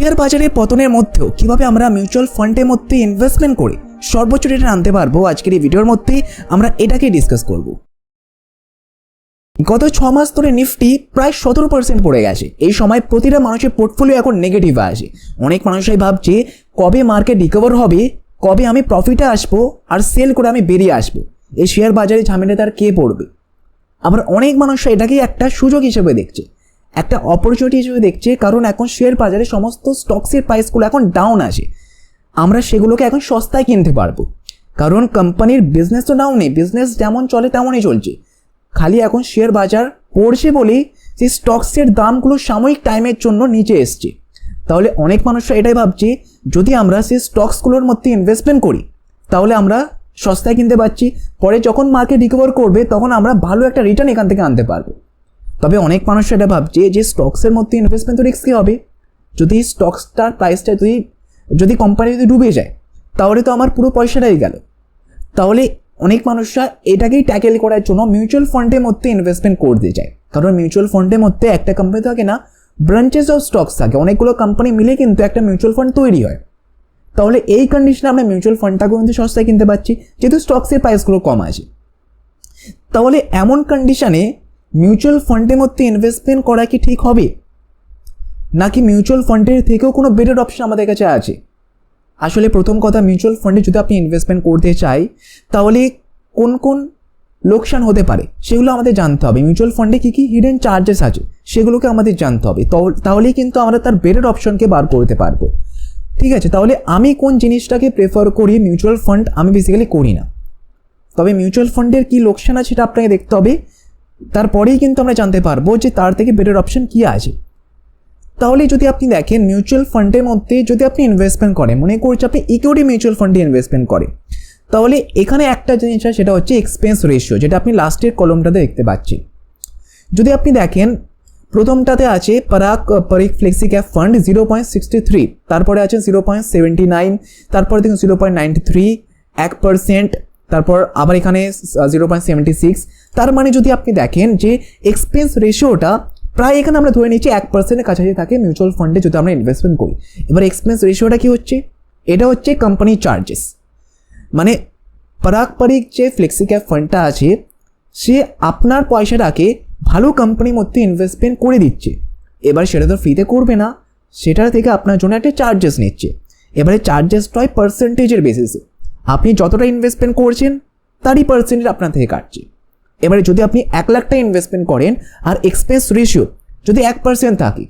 Share বাজারে পতনের মধ্যেও কীভাবে আমরা মিউচুয়াল ফান্ডের মধ্যে ইনভেস্টমেন্ট করে সর্বোচ্চ রিটার্ন আনতে পারব আজকের এই ভিডিওর মধ্যে আমরা এটাকে ডিসকাস করব। গত ছ মাস ধরে নিফটি প্রায় সতেরো পার্সেন্ট পড়ে গেছে। এই সময় প্রতিটা মানুষের পোর্টফোলিও এখন নেগেটিভ আসে অনেক মানুষই ভাবছে, কবে মার্কেট রিকভার হবে, কবে আমি প্রফিটে আসব আর সেল করে আমি বেরিয়ে আসব। এই শেয়ার বাজারে ঝামেলা তার কে পড়বে? আবার অনেক মানুষ এটাকেই একটা সুযোগ হিসেবে দেখছে। একটা অপরচুনিটি হিসেবে দেখছে, কারণ এখন শেয়ার বাজারে সমস্ত স্টকসের প্রাইসগুলো এখন ডাউন আছে। আমরা সেগুলোকে এখন সস্তায় কিনতে পারব। কারণ কোম্পানির বিজনেস তো ডাউনে বিজনেস যেমন চলে তেমনই চলছে। খালি এখন শেয়ার বাজার পড়ছে বলেই যে স্টকসের দামগুলো সাময়িক টাইমের জন্য নিচে এসছে। তাহলে অনেক মানুষরা এটাই ভাবছে, যদি আমরা সেই স্টকসগুলোর মধ্যে ইনভেস্টমেন্ট করি, তাহলে আমরা সস্তায় কিনতে পারছি। পরে যখন মার্কেট রিকভার করবে, তখন আমরা ভালো একটা রিটার্ন এখান থেকে আনতে পারব। তবে অনেক মানুষ এটা ভাবছে যে স্টকসের মধ্যে ইনভেস্টমেন্ট তো রিস্কি হবে। যদি স্টকসটার প্রাইসটা যদি যদি কোম্পানি যদি ডুবে যায়, তাহলে তো আমার পুরো পয়সাটাই গেল। তাহলে অনেক মানুষরা এটাকেই ট্যাকেল করার জন্য মিউচুয়াল ফান্ডের মধ্যে ইনভেস্টমেন্ট করতে যায় কারণ মিউচুয়াল ফান্ডের মধ্যে একটা কোম্পানি থাকে না ব্রাঞ্চেস অফ স্টকস থাকে। অনেকগুলো কোম্পানি মিলে কিন্তু একটা মিউচুয়াল ফান্ড তৈরি হয়। তাহলে এই কন্ডিশনে আমরা মিউচুয়াল ফান্ডটাকেও কিন্তু সস্তায় কিনতে পারছি, যেহেতু স্টকসের প্রাইসগুলো কম আছে। তাহলে এমন কন্ডিশনে মিউচুয়াল ফান্ডের মধ্যে ইনভেস্টমেন্ট করা কি ঠিক হবে? নাকি মিউচুয়াল ফান্ডের থেকেও কোনো বেটার অপশন আমাদের কাছে আছে? আসলে প্রথম কথা মিউচুয়াল ফান্ডে যদি আপনি ইনভেস্টমেন্ট করতে চাই, তাহলে কোন কোন লোকসান হতে পারে, সেগুলো আমাদের জানতে হবে। মিউচুয়াল ফান্ডে কী কী হিডেন চার্জেস আছে, সেগুলোকে আমাদের জানতে হবে। তাহ- তাহলেই কিন্তু আমরা তার বেটার অপশনকে বার করতে পারব। ঠিক আছে, তাহলে আমি কোন জিনিসটাকে প্রেফার করি মিউচুয়াল ফান্ড আমি বেসিক্যালি করি না। তবে মিউচুয়াল ফান্ডের কী লোকসান আছে সেটা আপনাকে দেখতে হবে। তারপরেই কিন্তু আমরা জানতে পারব যে তার থেকে বেটার অপশন কী আছে। তাহলে যদি আপনি দেখেন মিউচুয়াল ফান্ডের মধ্যে যদি আপনি ইনভেস্টমেন্ট করেন, মনে করছি আপনি ইকুইটি মিউচুয়াল ফান্ডে ইনভেস্টমেন্ট করেন, তাহলে এখানে একটা জিনিস আছে, সেটা হচ্ছে এক্সপেন্স রেশিও যেটা আপনি লাস্টের কলমটাতে দেখতে পাচ্ছেন যদি আপনি দেখেন, প্রথমটাতে আছে Parag Parikh flexi cap fund zero point sixty three তারপরে আছে জিরো পয়েন্ট সেভেন্টি নাইন তারপরে দেখুন জিরো পয়েন্ট নাইনটি থ্রি এক পার্সেন্ট তারপর আবার এখানে জিরো পয়েন্ট সেভেন্টি সিক্স তার মানে যদি আপনি দেখেন যে এক্সপেন্স রেশিওটা প্রায় এখানে আমরা ধরে নিচ্ছি এক পার্সেন্টের কাছাকাছি থাকে মিউচুয়াল ফান্ডে যদি আমরা ইনভেস্টমেন্ট করি। এবার এক্সপেন্স রেশিওটা কি হচ্ছে? এটা হচ্ছে কোম্পানি চার্জেস মানে পারাকপারিক যে ফ্লেক্সি ক্যাপ ফান্ডটা আছে, সে আপনার পয়সাটাকে ভালো কোম্পানির মধ্যে ইনভেস্টমেন্ট করে দিচ্ছে। এবার সেটা তো ফ্রিতে করবে না। সেটার থেকে আপনার জন্য একটা চার্জেস নিচ্ছে। এবারে চার্জেসটা হয় পার্সেন্টেজের বেসিসে আপনি যতটা ইনভেস্টমেন্ট করছেন, তারই পার্সেন্টেজ আপনার থেকে কাটছে। এবারে যদি আপনি এক লাখ টাকা ইনভেস্টমেন্ট করেন আর এক্সপেন্স রেশিও যদি এক পার্সেন্ট থাকে,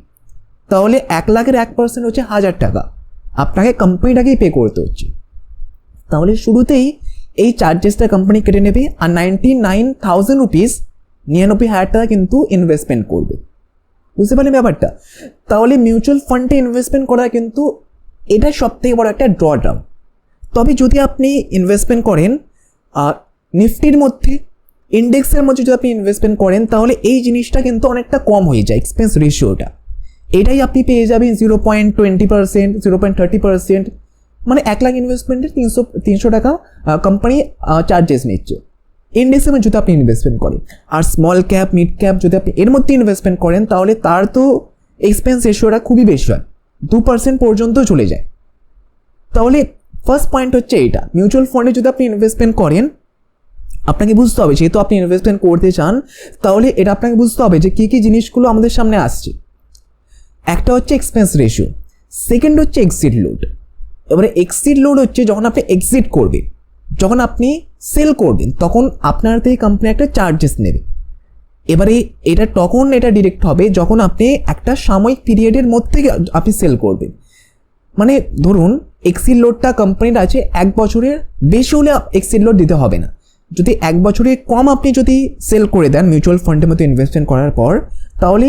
তাহলে এক লাখের এক পার্সেন্ট হচ্ছে হাজার টাকা। আপনাকে কোম্পানিটাকেই পে করতে হচ্ছে। তাহলে শুরুতেই এই চার্জেসটা কোম্পানি কেটে নেবে আর নাইনটি নাইন থাউজেন্ড রুপিস নিরানব্বই হাজার টাকা কিন্তু ইনভেস্টমেন্ট করবে। বুঝতে পারলেন ব্যাপারটা? তাহলে মিউচুয়াল ফান্ডে ইনভেস্টমেন্ট করা কিন্তু এটা সব থেকে বড় একটা ড্রডাউন তবে যদি আপনি ইনভেস্টমেন্ট করেন নিফটির মধ্যে ইন্ডেক্সের মধ্যে যদি আপনি ইনভেস্টমেন্ট করেন, তাহলে এই জিনিসটা কিন্তু অনেকটা কম হয়ে যায় এক্সপেন্স রেশিওটা এটাই আপনি পেয়ে যাবেন zero point twenty percent zero point thirty percent মানে এক লাখ ইনভেস্টমেন্টের তিনশো তিনশো টাকা কোম্পানি চার্জেস নিচ্ছে। ইন্ডেক্সের মধ্যে যদি আপনি ইনভেস্টমেন্ট করেন, আর স্মল ক্যাপ মিড ক্যাপ যদি আপনি এর মধ্যে ইনভেস্টমেন্ট করেন, তাহলে তার তো এক্সপেন্স রেশিওটা খুবই বেশি হয়। দু পার্সেন্ট পর্যন্ত চলে যায়। তাহলে ফার্স্ট পয়েন্ট হচ্ছে এইটা মিউচুয়াল ফান্ডে যদি আপনি ইনভেস্টমেন্ট করেন আপনাকে বুঝতে হবে, যেহেতু আপনি ইনভেস্টমেন্ট করতে চান, তাহলে এটা আপনাকে বুঝতে হবে যে কী কী জিনিসগুলো আমাদের সামনে আসছে। একটা হচ্ছে এক্সপেন্স রেশিও সেকেন্ড হচ্ছে এক্সিট লোড এবারে এক্সিট লোড হচ্ছে যখন আপনি এক্সিট করবেন, যখন আপনি সেল করবেন, তখন আপনার থেকে কোম্পানি একটা চার্জেস নেবে। এবারে এটা তখন এটা ডিরেক্ট হবে যখন আপনি একটা সাময়িক পিরিয়ডের মধ্যে আপনি সেল করবেন। মানে ধরুন এক্সিট লোডটা কোম্পানির আছে এক বছরের, বেশি হলে এক্সিট লোড দিতে হবে না। যদি এক বছরে কম আপনি যদি সেল করে দেন মিউচুয়াল ফান্ডের মতো ইনভেস্টমেন্ট করার পর, তাহলে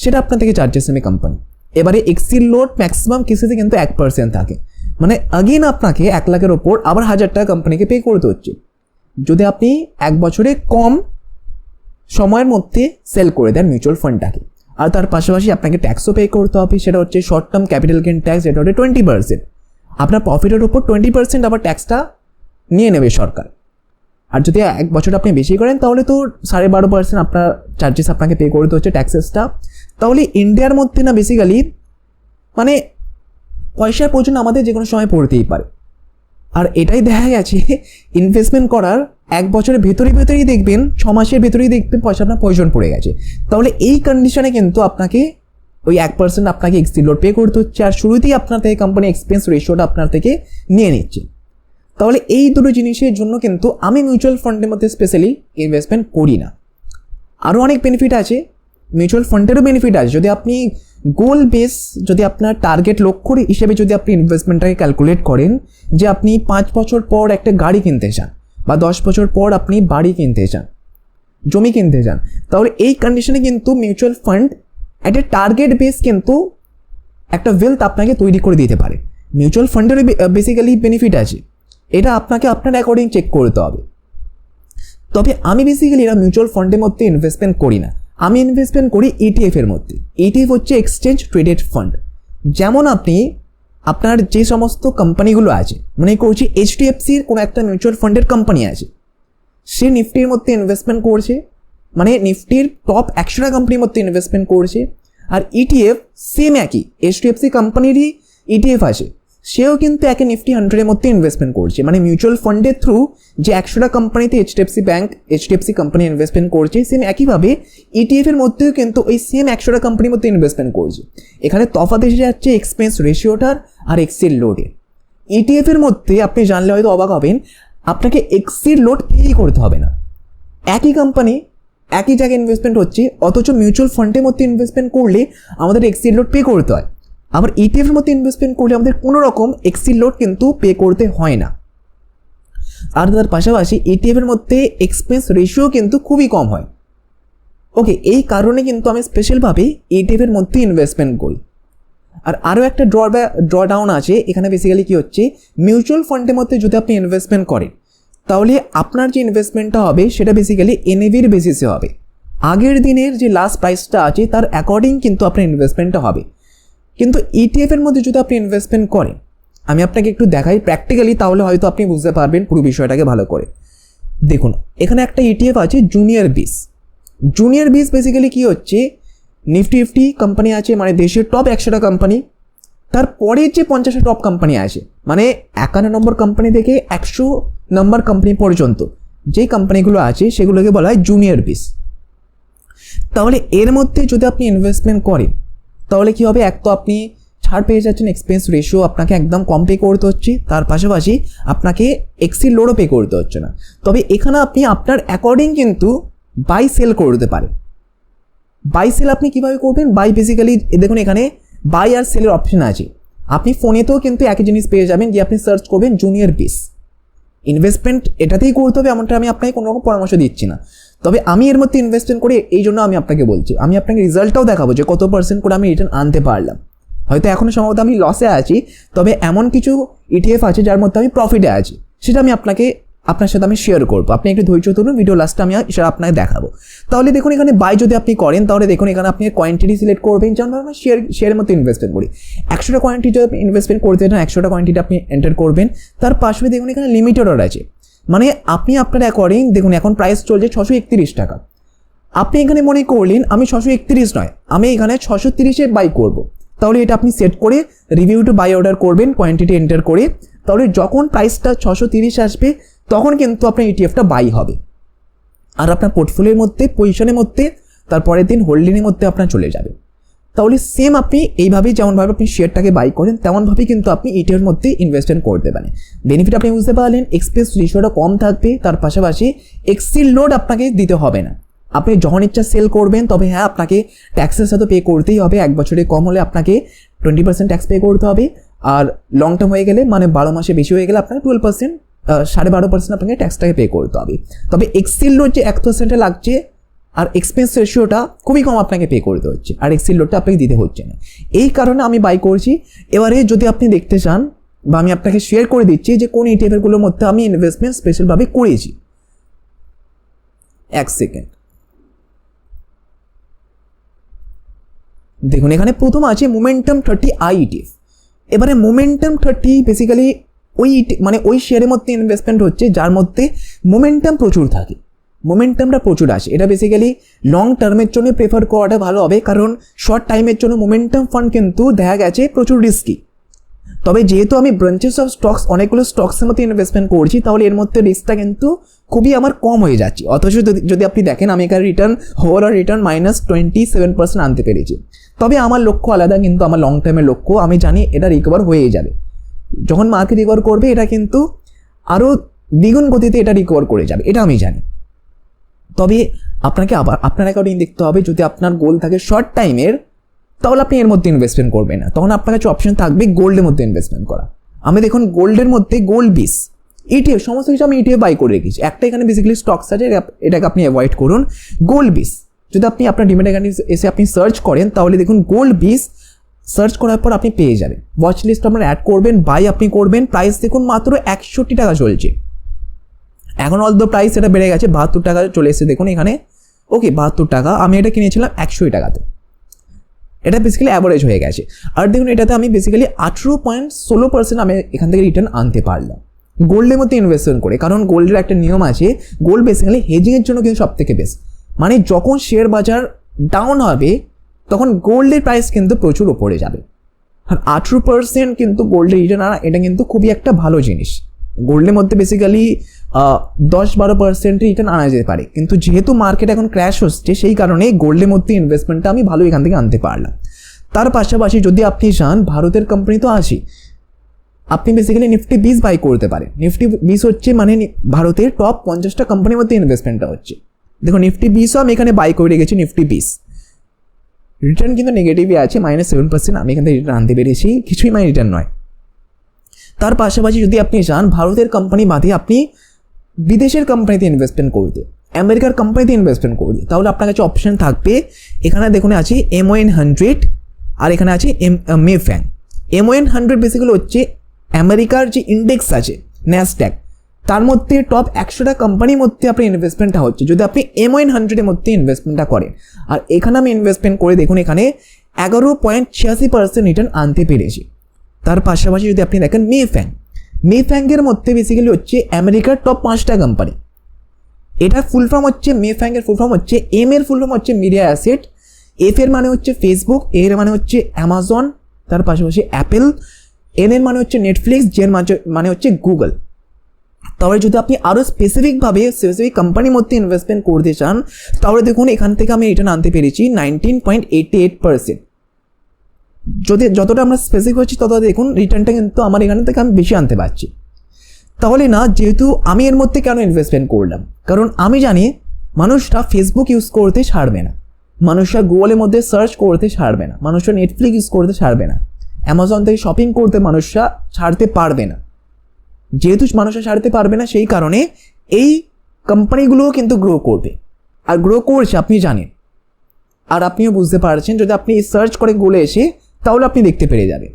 সেটা আপনার থেকে চার্জেস নেবে কোম্পানি এবারে এক্সিল লোড ম্যাক্সিমাম কেসেতে কিন্তু এক পার্সেন্ট থাকে। মানে আগেন আপনাকে এক লাখের ওপর আবার হাজার টাকা কোম্পানিকে পে করতে হচ্ছে যদি আপনি এক বছরে কম সময়ের মধ্যে সেল করে দেন মিউচুয়াল ফান্ডটাকে আর তার পাশাপাশি আপনাকে ট্যাক্সও পে করতে হবে, সেটা হচ্ছে short term capital gain tax যেটা হচ্ছে টোয়েন্টি পার্সেন্ট আপনার প্রফিটের উপর টোয়েন্টি পার্সেন্ট আবার ট্যাক্সটা নিয়ে নেবে সরকার। আর যদি এক বছর আপনি বেশি করেন, তাহলে তো সাড়ে বারো পার্সেন্ট আপনার চার্জেস আপনাকে পে করতে হচ্ছে ট্যাক্সেসটা তাহলে ইন্ডিয়ার মধ্যে না বেসিক্যালি মানে পয়সার প্রয়োজন আমাদের যে কোনো সময় পড়তেই পারে। আর এটাই দেখা গেছে ইনভেস্টমেন্ট করার এক বছরের ভেতরে ভেতরেই দেখবেন, ছ মাসের ভেতরেই দেখবেন পয়সা আপনার প্রয়োজন পড়ে গেছে। তাহলে এই কন্ডিশনে কিন্তু আপনাকে ওই এক পার্সেন্ট আপনাকে এক্সিড লোড পে করতে হচ্ছে। আর শুরুতেই আপনার থেকে কোম্পানি এক্সপেন্স রেশিওটা আপনার থেকে নিয়ে নিচ্ছে। তাহলে এই দুটো জিনিসের জন্য কিন্তু আমি মিউচুয়াল ফান্ডের মধ্যে স্পেশালি ইনভেস্টমেন্ট করি না। আরও অনেক বেনিফিট আছে মিউচুয়াল ফান্ডেরও বেনিফিট আছে। যদি আপনি গোল বেস যদি আপনার টার্গেট লক্ষ্য হিসেবে যদি আপনি ইনভেস্টমেন্টটাকে ক্যালকুলেট করেন যে আপনি পাঁচ বছর পর একটা গাড়ি কিনতে চান বা দশ বছর পর আপনি বাড়ি কিনতে চান, জমি কিনতে চান, তাহলে এই কন্ডিশনে কিন্তু মিউচুয়াল ফান্ড একটা টার্গেট বেস কিন্তু একটা ওয়েলথ আপনাকে তৈরি করে দিতে পারে। মিউচুয়াল ফান্ডেরও বেসিক্যালি বেনিফিট আছে। এটা আপনাকে আপনার অ্যাকর্ডিং চেক করতে হবে। তবে আমি বেসিক্যালি এরা মিউচুয়াল ফান্ডের মধ্যে ইনভেস্টমেন্ট করি না। আমি ইনভেস্টমেন্ট করি ETF এর মধ্যে। ইটিএফ হচ্ছে এক্সচেঞ্জ ট্রেডেড ফান্ড যেমন আপনি আপনার যে সমস্ত কোম্পানিগুলো আছে, মনে করছি এইচডিএফসির কোনো একটা মিউচুয়াল ফান্ডের কোম্পানি আছে, সে নিফটির মধ্যে ইনভেস্টমেন্ট করছে মানে নিফটির টপ একশোটা কোম্পানির মধ্যে ইনভেস্টমেন্ট করছে, আর ইটিএফ সেম একই। এইচডিএফসি কোম্পানিরই ইটিএফ আছে। সেও কিন্তু একে নিফটি হান্ড্রেডের মধ্যে ইনভেস্টমেন্ট করছে। মানে মিউচুয়াল ফান্ডের থ্রু যে একশোটা কোম্পানিতে HDFC bank HDFC company investment করছে সেম একইভাবে ইটিএফ এর মধ্যেও কিন্তু ওই সেম একশোটা কোম্পানির মধ্যে ইনভেস্টমেন্ট করছে। এখানে তফাৎ এসে যাচ্ছে এক্সপেন্স রেশিওটার আর এক্সেল লোডের ইটিএফ এর মধ্যে আপনি জানলে হয়তো অবাক হবেন, আপনাকে এক্সির লোড পেই করতে হবে না। একই কোম্পানি একই জায়গায় ইনভেস্টমেন্ট হচ্ছে, অথচ মিউচুয়াল ফান্ডের মধ্যে ইনভেস্টমেন্ট করলে আমাদের এক্সির লোড পে করতে হয়। আবার ইটিএফের মধ্যে ইনভেস্টমেন্ট করলে আমাদের কোনো রকম এক্সির লোড কিন্তু পে করতে হয় না। আর তার পাশাপাশি ইটিএফের মধ্যে এক্সপেন্স রেশিও কিন্তু খুবই কম হয়। ওকে এই কারণে কিন্তু আমি স্পেশালভাবে ইটিএফের মধ্যে ইনভেস্টমেন্ট করি। আর আরও একটা ড্র ড্র ডাউন আছে, এখানে বেসিক্যালি কী হচ্ছে মিউচুয়াল ফান্ডের মধ্যে যদি আপনি ইনভেস্টমেন্ট করেন, তাহলে আপনার যে ইনভেস্টমেন্টটা হবে, সেটা বেসিক্যালি এনএভির বেসিসে হবে। আগের দিনের যে লাস্ট প্রাইসটা আছে, তার অ্যাকর্ডিং কিন্তু আপনার ইনভেস্টমেন্টটা হবে। কিন্তু ইটিএফের মধ্যে যদি আপনি ইনভেস্টমেন্ট করেন, আমি আপনাকে একটু দেখাই প্র্যাকটিক্যালি তাহলে হয়তো আপনি বুঝতে পারবেন পুরো বিষয়টাকে ভালো করে। দেখুন, এখানে একটা ইটিএফ আছে junior bees junior bees basically কী হচ্ছে? নিফটি ইফটি কোম্পানি আছে মানে দেশের টপ একশোটা কোম্পানি তারপরের যে পঞ্চাশটা টপ কোম্পানি আছে মানে একান্ন নম্বর কোম্পানি থেকে একশো নম্বর কোম্পানি পর্যন্ত, যে কোম্পানিগুলো আছে, সেগুলোকে বলা হয় জুনিয়র বিস তাহলে এর মধ্যে যদি আপনি ইনভেস্টমেন্ট করেন তাহলে কী হবে? এক তো আপনি ছাড় পেয়ে যাচ্ছেন এক্সপেন্স রেশিও আপনাকে একদম কম পে করতে হচ্ছে। তার পাশাপাশি আপনাকে এক্সি লোডও পে করতে হচ্ছে না। তবে এখানে আপনি আপনার অ্যাকর্ডিং কিন্তু বাই সেল করতে পারেন। বাই সেল আপনি কীভাবে করবেন? বাই বেসিক্যালি দেখুন এখানে বাই আর সেলের অপশন আছে। আপনি ফোনেতেও কিন্তু একই জিনিস পেয়ে যাবেন যে আপনি সার্চ করবেন জুনিয়র বিস ইনভেস্টমেন্ট এটাতেই করতে হবে, এমনটা আমি আপনাকে কোনো রকম পরামর্শ দিচ্ছি না। তবে আমি এর মধ্যে ইনভেস্টমেন্ট করি, এই জন্য আমি আপনাকে বলছি। আমি আপনাকে রেজাল্টটাও দেখাবো যে কত পার্সেন্ট করে আমি রিটার্ন আনতে পারলাম। হয়তো এখনও সম্ভবত আমি লসে আছি, তবে এমন কিছু ইটিএফ আছে যার মধ্যে আমি প্রফিটে আছি। সেটা আমি আপনাকে, আপনার সাথে আমি শেয়ার করব। আপনি একটু ধৈর্য ধরুন ভিডিও লাস্টে আমি সেটা আপনাকে দেখাবো। তাহলে দেখুন এখানে বাই যদি আপনি করেন, তাহলে দেখুন এখানে আপনি কোয়ান্টিটি সিলেক্ট করবেন যেমন আমরা শেয়ার শেয়ারের মধ্যে ইনভেস্টমেন্ট করি। একশোটা কোয়ান্টিটি যদি আপনি ইনভেস্টমেন্ট করতে চান, একশোটা কোয়ান্টিটি আপনি এন্টার করবেন। তার পাশে দেখুন এখানে লিমিটেড অর্ডার আছে মানে আপনি আপনার অ্যাকর্ডিং দেখুন এখন প্রাইস চলছে ছশো একত্রিশ টাকা। আপনি এখানে মনে করলেন, আমি ছশো একত্রিশ নয়, আমি এখানে ছশো তিরিশে বাই করব। তাহলে এটা আপনি সেট করে রিভিউ টু বাই অর্ডার করবেন কোয়ান্টিটি এন্টার করে। তাহলে যখন প্রাইসটা ছশো তিরিশ আসবে, তখন কিন্তু আপনার ইটিএফটা বাই হবে। আর আপনার পোর্টফোলিওর মধ্যে পজিশনের মধ্যে, তারপরের দিন হোল্ডিংয়ের মধ্যে আপনার চলে যাবে। তাহলে সেম আপনি এইভাবেই যেমনভাবে আপনি শেয়ারটাকে বাই করেন, তেমনভাবেই কিন্তু আপনি এটার মধ্যে ইনভেস্টমেন্ট করতে পারেন বেনিফিট আপনি বুঝতে পারলেন এক্সপেন্স রেশিওটা কম থাকবে, তার পাশাপাশি এক্সিল লোড আপনাকে দিতে হবে না। আপনি যখন ইচ্ছা সেল করবেন, তবে হ্যাঁ আপনাকে ট্যাক্সের সাথে পে করতেই হবে, এক বছরে কম হলে আপনাকে টোয়েন্টি পার্সেন্ট ট্যাক্স পে করতে হবে। আর লং টার্ম হয়ে গেলে মানে বারো মাসে বেশি হয়ে গেলে আপনার টুয়েলভ পার্সেন্ট সাড়ে বারো পার্সেন্ট আপনাকে ট্যাক্সটাকে পে করতে হবে। তবে এক্সিল লোড যে এক পার্সেন্টে লাগছে আর এক্সপেন্স রেশিওটা খুবই কম আপনাকে পে করতে হচ্ছে। আর এক্সিল লোডটা আপনাকে দিতে হচ্ছে না। এই কারণে আমি বাই করছি। এবারে যদি আপনি দেখতে চান বা আমি আপনাকে শেয়ার করে দিচ্ছি যে কোন ইটিএফেরগুলোর মধ্যে আমি ইনভেস্টমেন্ট স্পেশালভাবে করেছি। এক সেকেন্ড দেখুন, এখানে প্রথম আছে মোমেন্টাম থার্টি আই ইটিএফ এবারে মোমেন্টাম থার্টি বেসিক্যালি ওই মানে ওই শেয়ারের মধ্যে ইনভেস্টমেন্ট হচ্ছে, যার মধ্যে মোমেন্টাম প্রচুর থাকে। মোমেন্টামটা প্রচুর আসে। এটা বেসিক্যালি লং টার্মের জন্য প্রেফার করাটা ভালো হবে, কারণ শর্ট টাইমের জন্য মোমেন্টাম ফান্ড কিন্তু দেখা গেছে প্রচুর রিস্কি তবে যেহেতু আমি ব্রাঞ্চেস অফ স্টকস অনেকগুলো স্টকসের মধ্যে ইনভেস্টমেন্ট করছি, তাহলে এর মধ্যে রিস্কটা কিন্তু খুবই আমার কম হয়ে যাচ্ছে। অথচ যদি আপনি দেখেন, আমি এখানে return overall return minus twenty seven percent আনতে পেরেছি। তবে আমার লক্ষ্য আলাদা কিন্তু আমার লং টাইমের লক্ষ্য। আমি জানি এটা রিকভার হয়ে যাবে। যখন মার্কেট রিকভার করবে, এটা কিন্তু আরও দ্বিগুণ গতিতে এটা রিকভার করে যাবে। এটা আমি জানি। তবে আপনাকে আবার, আপনার অ্যাকাউন্টিং দেখতে হবে, যদি আপনার গোল থাকে শর্ট টাইমের তাহলে আপনি এর মধ্যে ইনভেস্টমেন্ট করবেন না। তখন আপনার কাছে অপশন থাকবে গোল্ডের মধ্যে ইনভেস্টমেন্ট করা। আমি দেখুন গোল্ডের মধ্যে গোল্ড বিস ইটিএফ সমস্ত কিছু আমি ইটিএফ বাই করে রেখেছি। একটা এখানে বেসিক্যালি স্টকস আছে, এটা- এটাকে আপনি অ্যাভয়েড করুন। গোল্ড বিস যদি আপনি আপনার ডিমেট অ্যাকাউন্টে এসে আপনি সার্চ করেন, তাহলে দেখুন গোল্ড বিস সার্চ করার পর আপনি পেয়ে যাবেন। ওয়াচ লিস্ট আপনার অ্যাড করবেন বাই আপনি করবেন প্রাইস দেখুন মাত্র একষট্টি টাকা চলছে। এখন অল দ্য প্রাইস এটা বেড়ে গেছে, বাহাত্তর টাকা চলে এসেছে। দেখুন এখানে ওকে বাহাত্তর টাকা, আমি এটা কিনেছিলাম একশোই টাকাতে। এটা বেসিক্যালি অ্যাভারেজ হয়ে গেছে। আর দেখুন, এটাতে আমি বেসিক্যালি আঠেরো পয়েন্ট ষোলো পার্সেন্ট আমি এখান থেকে রিটার্ন আনতে পারলাম। গোল্ডের মধ্যে ইনভেস্টমেন্ট করে। কারণ গোল্ডের একটা নিয়ম আছে গোল্ড বেসিক্যালি হেজিংয়ের জন্য কিন্তু সব থেকে বেস্ট মানে যখন শেয়ার বাজার ডাউন হবে, তখন গোল্ডের প্রাইস কিন্তু প্রচুর ওপরে যাবে। আর আঠেরো পার্সেন্ট কিন্তু গোল্ডের রিটার্ন আনা, এটা কিন্তু খুবই একটা ভালো জিনিস। গোল্ডের মধ্যে বেসিক্যালি দশ বারো পার্সেন্ট রিটার্ন আনা যেতে পারে। কিন্তু যেহেতু মার্কেট এখন ক্র্যাশ হচ্ছে, সেই কারণে গোল্ডের মধ্যে ইনভেস্টমেন্টটা আমি ভালো এখান থেকে আনতে পারলাম। তার পাশাপাশি যদি আপনি চান, ভারতের কোম্পানি তো আসি আপনি বেসিক্যালি নিফটি বিস বাই করতে পারেন। নিফটি বিস হচ্ছে মানে ভারতের টপ পঞ্চাশটা কোম্পানির মধ্যে ইনভেস্টমেন্টটা হচ্ছে। দেখো নিফটি বিসও আমি এখানে বাই করে রেখেছি নিফটি বিস রিটার্ন কিন্তু নেগেটিভই আছে মাইনাস সেভেন পার্সেন্ট আমি এখান থেকে রিটার্ন আনতে পেরেছি। কিছুই মানে রিটার্ন নয়। তার পাশাপাশি যদি আপনি চান ভারতের কোম্পানি বাদে আপনি বিদেশের কোম্পানিতে ইনভেস্টমেন্ট করতে আমেরিকার কোম্পানিতে ইনভেস্টমেন্ট করবে তাহলে আপনার কাছে অপশন থাকবে। এখানে দেখুন, আছে এমওএন হান্ড্রেড আর এখানে আছে M MAFANG MON hundred basically হচ্ছে আমেরিকার যে ইন্ডেক্স আছে ন্যাসড্যাক তার মধ্যে টপ একশোটা কোম্পানির মধ্যে আপনার ইনভেস্টমেন্টটা হচ্ছে। যদি আপনি এম এমওএন হান্ড্রেডের মধ্যে ইনভেস্টমেন্টটা করেন, আর এখানে আমি ইনভেস্টমেন্ট করে দেখুন, এখানে এগারো পয়েন্ট ছিয়াশি পার্সেন্ট রিটার্ন আনতে পেরেছি। তার পাশাপাশি যদি আপনি দেখেন মে ফ্যাং, মে ফ্যাংয়ের মধ্যে বেসিক্যালি হচ্ছে আমেরিকার টপ পাঁচটা কোম্পানি এটার ফুল ফর্ম হচ্ছে মে ফ্যাংয়ের ফুল ফর্ম হচ্ছে এম এর ফুল ফর্ম হচ্ছে মিডিয়া অ্যাসেট এফ এর মানে হচ্ছে ফেসবুক এর মানে হচ্ছে অ্যামাজন তার পাশাপাশি অ্যাপেল এন এর মানে হচ্ছে নেটফ্লিক্স জের মানে হচ্ছে গুগল তাহলে যদি আপনি আরও স্পেসিফিকভাবে স্পেসিফিক কোম্পানির মধ্যে ইনভেস্টমেন্ট করতে চান, তাহলে দেখুন এখান থেকে আমি রিটার্ন আনতে পেরেছি nineteen point eighty eight percent যদি যতটা আমরা স্পেসিফিক হচ্ছি তত দেখুন রিটার্নটা কিন্তু আমার এখান থেকে আমি বেশি আনতে পারছি। তাহলে না, যেহেতু আমি এর মধ্যে কেন ইনভেস্টমেন্ট করলাম? কারণ আমি জানি মানুষরা ফেসবুক ইউজ করতে ছাড়বে না। মানুষরা গুগলের মধ্যে সার্চ করতে ছাড়বে না। মানুষরা নেটফ্লিক্স ইউজ করতে ছাড়বে না। অ্যামাজন থেকে শপিং করতে মানুষরা ছাড়তে পারবে না। যেহেতু মানুষরা ছাড়তে পারবে না, সেই কারণে এই কোম্পানিগুলোও কিন্তু গ্রো করবে। আর গ্রো করছে, আপনি জানেন। আর আপনিও বুঝতে পারছেন, যদি আপনি সার্চ করে গোলে এসে তাহলে আপনি দেখতে পেরে যাবেন।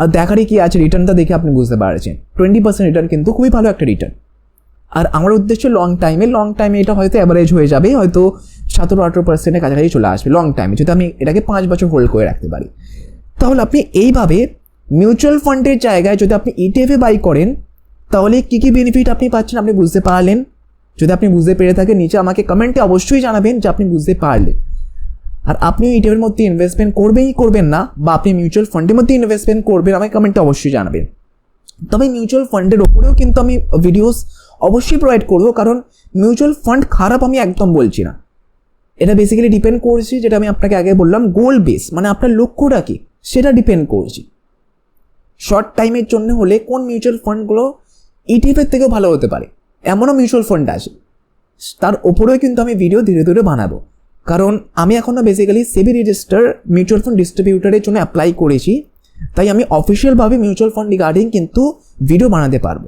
আর দেখারই কি আছে? রিটার্নটা দেখে আপনি বুঝতে পারছেন। টোয়েন্টি পার্সেন্ট রিটার্ন কিন্তু খুবই ভালো একটা রিটার্ন আর আমার উদ্দেশ্য লং টাইমে লং টাইমে এটা হয়তো অ্যাভারেজ হয়ে যাবে, হয়তো সতেরো আঠেরো পার্সেন্টের কাছাকাছি চলে আসবে লং টাইমে যদি আমি এটাকে পাঁচ বছর হোল্ড করে রাখতে পারি। তাহলে আপনি এইভাবে মিউচুয়াল ফান্ডের জায়গায় যদি আপনি ইটিএফে বাই করেন, তাহলে কী কী বেনিফিট আপনি পাচ্ছেন আপনি বুঝতে পারলেন? যদি আপনি বুঝতে পেরে থাকেন, নিচে আমাকে কমেন্টে অবশ্যই জানাবেন যে আপনি বুঝতে পারলেন। আর আপনিও ইটিএফের মধ্যে ইনভেস্টমেন্ট করবেনই করবেন না, বা আপনি মিউচুয়াল ফান্ডের মধ্যে ইনভেস্টমেন্ট করবেন আমাকে কমেন্টে অবশ্যই জানাবেন। তবে মিউচুয়াল ফান্ডের ওপরেও কিন্তু আমি ভিডিওস অবশ্যই প্রোভাইড করব, কারণ মিউচুয়াল ফান্ড খারাপ আমি একদম বলছি না। এটা বেসিক্যালি ডিপেন্ড করছে, যেটা আমি আপনাকে আগে বললাম গোল বেস মানে আপনার লক্ষ্যটা কি, সেটা ডিপেন্ড করছে। শর্ট টাইমের জন্য হলে কোন মিউচুয়াল ফান্ডগুলো ইটিএফের থেকেও ভালো হতে পারে, এমনও মিউচুয়াল ফান্ড আছে। তার ওপরেও কিন্তু আমি ভিডিও ধীরে ধীরে বানাবো। কারণ আমি এখনও basically SEBI register mutual fund ডিস্ট্রিবিউটারের জন্য অ্যাপ্লাই করেছি, তাই আমি অফিসিয়ালভাবে মিউচুয়াল ফান্ড রিগার্ডিং কিন্তু ভিডিও বানাতে পারব।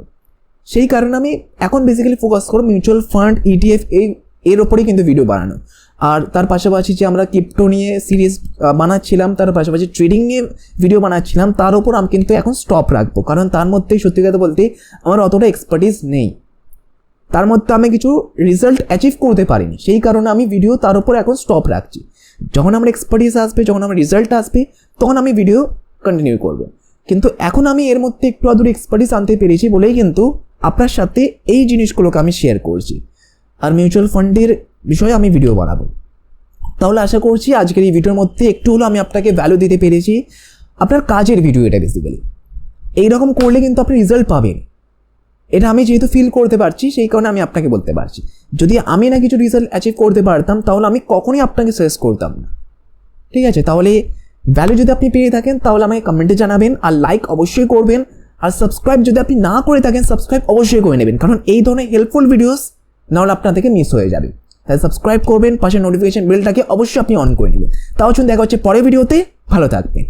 সেই কারণে আমি এখন বেসিক্যালি ফোকাস করব মিউচুয়াল ফান্ড ইটিএফ এই, এর ওপরেই কিন্তু ভিডিও বানানো। আর তার পাশাপাশি যে আমরা ক্রিপ্টো নিয়ে সিরিজ বানাচ্ছিলাম, তার পাশাপাশি ট্রেডিং নিয়ে ভিডিও বানাচ্ছিলাম, তার উপর আমি কিন্তু এখন স্টপ রাখব। কারণ তার মধ্যেই সত্যি কথা বলতে আমার অতটা এক্সপার্টিস নেই। তার মধ্যে আমি কিছু রেজাল্ট অ্যাচিভ করতে পারিনি। সেই কারণে আমি ভিডিও তার উপর এখন স্টপ রাখছি। যখন আমার এক্সপার্টিস আসবে, যখন আমার রেজাল্ট আসবে, তখন আমি ভিডিও কন্টিনিউ করব। কিন্তু এখন আমি এর মধ্যে একটু আদূর এক্সপার্টিস আনতে পেরেছি বলেই কিন্তু আপনার সাথে এই জিনিসগুলোকে আমি শেয়ার করছি। আর মিউচুয়াল ফান্ডের বিষয়ে আমি ভিডিও বানাবো। তাহলে আশা করছি আজকের এই ভিডিওর মধ্যে একটু হলো আমি আপনাকে ভ্যালু দিতে পেরেছি। আপনার কাজের ভিডিও এটা বেসিক্যালি এইরকম করলে কিন্তু আপনি রেজাল্ট পাবেন। এটা আমি যেহেতু ফিল করতে পারছি, সেই কারণে আমি আপনাকে বলতে পারছি। যদি আমি না কিছু রেজাল্ট অ্যাচিভ করতে পারতাম, তাহলে আমি কখনোই আপনাকে সাজেস্ট করতাম না। ঠিক আছে? তাহলে ভ্যালু যদি আপনি পেয়ে থাকেন, তাহলে আমাকে কমেন্টে জানাবেন, আর লাইক অবশ্যই করবেন, আর সাবস্ক্রাইব যদি আপনি না করে থাকেন সাবস্ক্রাইব অবশ্যই করে নেবেন, কারণ এই ধরনের হেল্পফুল ভিডিওস নাহলে আপনার থেকে মিস হয়ে যাবে। তাই সাবস্ক্রাইব করবেন, পাশে নোটিফিকেশন বেলটাকে অবশ্যই আপনি অন করে নেবেন। তাও চলুন দেখা হচ্ছে পরের ভিডিওতে ভালো থাকবেন।